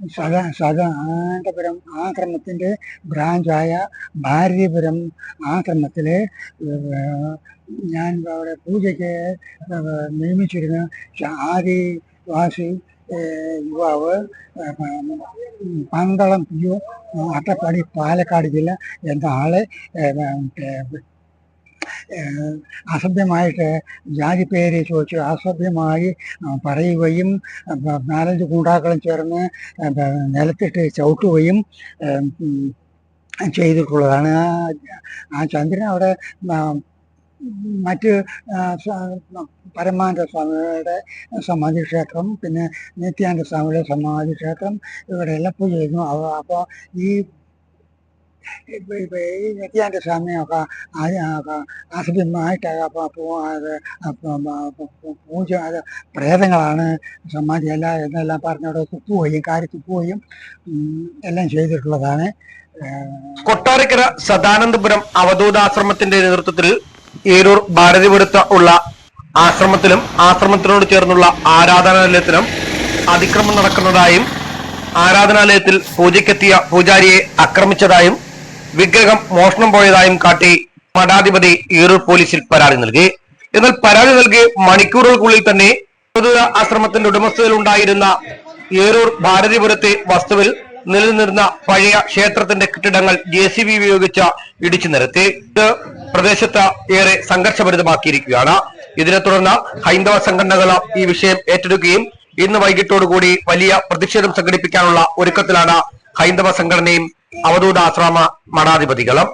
സദാ ആനന്ദപുരം ആശ്രമത്തിന്റെ ബ്രാഞ്ചായ ഭാരതീപുരം ആശ്രമത്തിലെ ഏഹ്, ഞാൻ അവിടെ പൂജയ്ക്ക് നിയമിച്ചിരുന്ന ആദിവാസി യുവാവ് പന്തളം ഒ അട്ടപ്പാടി പാലക്കാട് ജില്ല എന്ന ആളെ അസഭ്യമായിട്ട് ജാതി പേര് ചോദിച്ചു അസഭ്യമായി പറയുകയും നാലഞ്ച് ഗൂണ്ടാക്കളും ചേർന്ന് നിലത്തിട്ട് ചവിട്ടുകയും ചെയ്തിട്ടുള്ളതാണ്. ആ- ചന്ദ്രൻ അവിടെ മറ്റ് പരമാനന്ദ സ്വാമിയുടെ സമാധി ക്ഷേത്രം പിന്നെ നിത്യാനന്ദ സ്വാമിയുടെ സമാധി ക്ഷേത്രം ഇവിടെയെല്ലാം പൂജ ചെയ്യുന്നു അപ്പോൾ ഈ ഇപ്പൊ ഇപ്പൊ ഈ നിത്യാനന്ദ സ്വാമിയൊക്കെ അസഭ്യമായിട്ട് അപ്പൊ പൂ- അത് അപ്പൊ മ- പൂ- പൂജ അത് പ്രേതങ്ങളാണ് സമാധിയല്ല എന്നെല്ലാം പറഞ്ഞവിടെ തുപ്പുകയും കാരി തുപ്പുകയും എല്ലാം ചെയ്തിട്ടുള്ളതാണ് കൊട്ടാരക്കര സദാനന്ദപുരം അവധൂതാശ്രമത്തിന്റെ നേതൃത്വത്തിൽ ഏരൂർ ഭാരതിപുരത്ത് ഉള്ള ആശ്രമത്തിലും ആശ്രമത്തിനോട് ചേർന്നുള്ള ആരാധനാലയത്തിലും അതിക്രമം നടക്കുന്നതായും ആരാധനാലയത്തിൽ പൂജയ്ക്കെത്തിയ പൂജാരിയെ ആക്രമിച്ചതായും വിഗ്രഹം മോഷണം പോയതായും കാട്ടി മഠാധിപതി ഈറൂർ പോലീസിൽ പരാതി നൽകി. എന്നാൽ പരാതി നൽകി മണിക്കൂറുകൾക്കുള്ളിൽ തന്നെ അവധൂത ആശ്രമത്തിന്റെ ഉടമസ്ഥതയിൽ ഉണ്ടായിരുന്ന ഏരൂർ ഭാരതിപുരത്തെ വസ്തുവിൽ നിലനിന്നിരുന്ന പഴയ ക്ഷേത്രത്തിന്റെ കെട്ടിടങ്ങൾ ജെ സി ബി ഉപയോഗിച്ച ഇടിച്ചു നിരത്തി. ഇത് പ്രദേശത്ത് ഏറെ സംഘർഷഭരിതമാക്കിയിരിക്കുകയാണ്. ഇതിനെ തുടർന്ന് ഹൈന്ദവ സംഘടനകൾ ഈ വിഷയം ഏറ്റെടുക്കുകയും ഇന്ന് വൈകിട്ടോടുകൂടി വലിയ പ്രതിഷേധം സംഘടിപ്പിക്കാനുള്ള ഒരുക്കത്തിലാണ് ഹൈന്ദവ സംഘടനയും അവധൂത ആശ്രമ മഠാധിപതികളും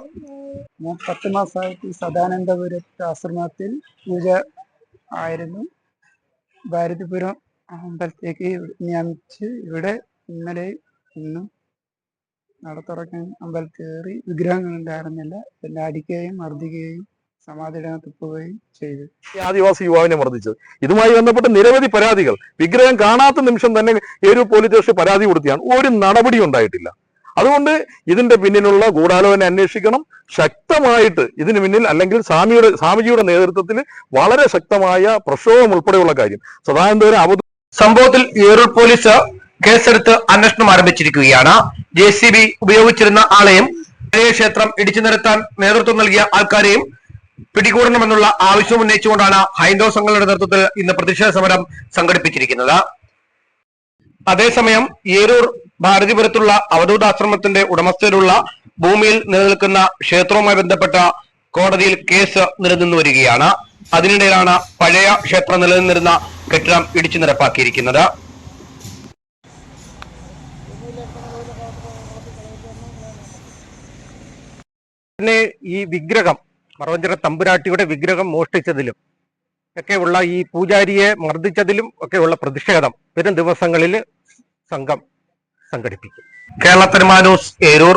ഞാൻ പത്ത് മാസമായിട്ട് ഈ സദാനന്ദപുരത്ത് ആശ്രമത്തിൽ പൂജ ആയിരുന്നു. ഭാരതിപുരം അമ്പലത്തേക്ക് നിയമിച്ച് ഇവിടെ ഇന്നലെ ഇന്നും നടത്തുറക്കാൻ അമ്പലത്തിൽ കയറി വിഗ്രഹങ്ങൾ ഉണ്ടായിരുന്നില്ല. പിന്നെ അടിക്കുകയും മർദ്ദിക്കുകയും സമാധിയിടം തുപ്പുകയും ചെയ്തു. ആദിവാസി യുവാവിനെ മർദ്ദിച്ചത് ഇതുമായി ബന്ധപ്പെട്ട് നിരവധി പരാതികൾ. വിഗ്രഹം കാണാത്ത നിമിഷം തന്നെ ഏരൂർ പോലീസ് സ്റ്റേഷൻ പരാതി കൊടുത്തിയാണ് ഒരു നടപടി ഉണ്ടായിട്ടില്ല. അതുകൊണ്ട് ഇതിന്റെ പിന്നിലുള്ള ഗൂഢാലോചന അന്വേഷിക്കണം. ശക്തമായിട്ട് ഇതിന് പിന്നിൽ അല്ലെങ്കിൽ സ്വാമിയുടെ സ്വാമിജിയുടെ നേതൃത്വത്തിൽ വളരെ ശക്തമായ പ്രക്ഷോഭം ഉൾപ്പെടെയുള്ള കാര്യം. സദാനന്ദപുരം അവ സംഭവത്തിൽ ഏറൂർ പോലീസ് കേസെടുത്ത് അന്വേഷണം ആരംഭിച്ചിരിക്കുകയാണ്. ജെ സി ബി ഉപയോഗിച്ചിരുന്ന ആളെയും ക്ഷേത്രം ഇടിച്ചു നിരത്താൻ നേതൃത്വം നൽകിയ ആൾക്കാരെയും പിടികൂടണമെന്നുള്ള ആവശ്യം ഉന്നയിച്ചുകൊണ്ടാണ് ഹൈന്ദവ സംഘങ്ങളുടെ നേതൃത്വത്തിൽ ഇന്ന് പ്രതിഷേധ സമരം സംഘടിപ്പിച്ചിരിക്കുന്നത്. അതേസമയം ഏരൂർ ഭാരതിപുരത്തുള്ള അവധൂതാശ്രമത്തിന്റെ ഉടമസ്ഥയിലുള്ള ഭൂമിയിൽ നിലനിൽക്കുന്ന ക്ഷേത്രവുമായി ബന്ധപ്പെട്ട കോടതിയിൽ കേസ് നിലനിന്നു വരികയാണ്. അതിനിടയിലാണ് പഴയ ക്ഷേത്രം നിലനിന്നിരുന്ന കെട്ടിടം ഇടിച്ചു നിരപ്പാക്കിയിരിക്കുന്നത്. പിന്നെ ഈ വിഗ്രഹം മറവഞ്ചിറ തമ്പുരാട്ടിയുടെ വിഗ്രഹം മോഷ്ടിച്ചതിലും ഒക്കെയുള്ള ഈ പൂജാരിയെ മർദ്ദിച്ചതിലും ഒക്കെയുള്ള പ്രതിഷേധം വരും ദിവസങ്ങളിൽ സംഘം സംഘടിപ്പിക്കും. കേരള തെരുമാനൂസ് ഏരൂർ